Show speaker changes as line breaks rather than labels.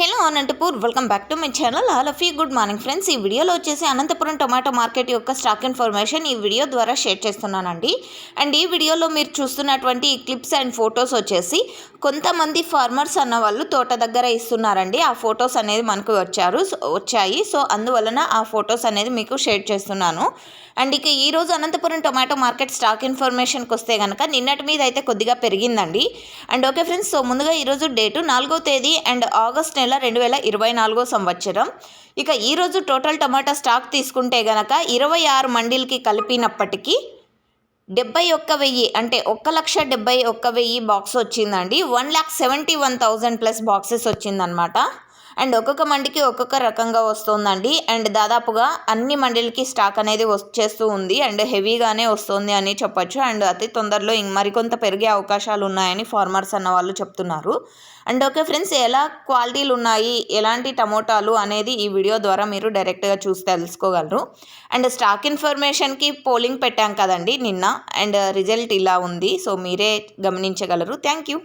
Hello Anantapur welcome back to my channel all of you good morning friends ఈ వీడియోలో వచ్చేసి Anantapuram tomato market యొక్క stock information ఈ video ద్వారా షేర్ చేస్తున్నానండి. అండ్ ఈ వీడియోలో మీరు చూస్తున్నటువంటి ఈ క్లిప్స్ అండ్ ఫొటోస్ వచ్చేసి కొంతమంది ఫార్మర్స్ అన్న వాళ్ళు తోట దగ్గర ఇస్తున్నారండి. ఆ ఫొటోస్ అనేది మనకు వచ్చారు సో- వచ్చాయి. సో అందువలన ఆ ఫొటోస్ అనేది మీకు షేర్ చేస్తున్నాను. అండ్ ఇక ఈరోజు అనంతపురం టొమాటో మార్కెట్ స్టాక్ ఇన్ఫర్మేషన్కి వస్తే కనుక నిన్నటి మీద అయితే కొద్దిగా పెరిగిందండి. అండ్ ఓకే ఫ్రెండ్స్ సో ముందుగా ఈరోజు డేటు నాలుగో తేదీ అండ్ ఆగస్ట్ నెల రెండు వేల ఇరవై నాలుగో సంవత్సరం. ఇక ఈరోజు టోటల్ టమాటా స్టాక్ తీసుకుంటే గనక ఇరవై ఆరు మండీలకి కలిపినప్పటికీ డెబ్బై ఒక్క వెయ్యి అంటే ఒక్క లక్ష డెబ్బై ఒక్క వెయ్యి బాక్స్ వచ్చిందండి. One lakh seventy one thousand plus boxes వచ్చిందనమాట అండ్ ఒక్కొక్క మండికి ఒక్కొక్క రకంగా వస్తుందండి. అండ్ దాదాపుగా అన్ని మండీలకి స్టాక్ అనేది వచ్చేస్తూ ఉంది. అండ్ హెవీగానే వస్తుంది అని చెప్పొచ్చు. అండ్ అతి తొందరలో మరికొంత పెరిగే అవకాశాలు ఉన్నాయని ఫార్మర్స్ అన్న వాళ్ళు చెప్తున్నారు. అండ్ ఓకే ఫ్రెండ్స్ ఎలా క్వాలిటీలు ఉన్నాయి? ఎలాంటి టమోటాలు అనేది ఈ వీడియో ద్వారా మీరు డైరెక్ట్గా చూసి తెలుసుకోగలరు. అండ్ స్టాక్ ఇన్ఫర్మేషన్కి పోలింగ్ పెట్టాం కదండి నిన్న. అండ్ రిజల్ట్ ఇలా ఉంది. సో మీరే గమనించగలరు. Thank you.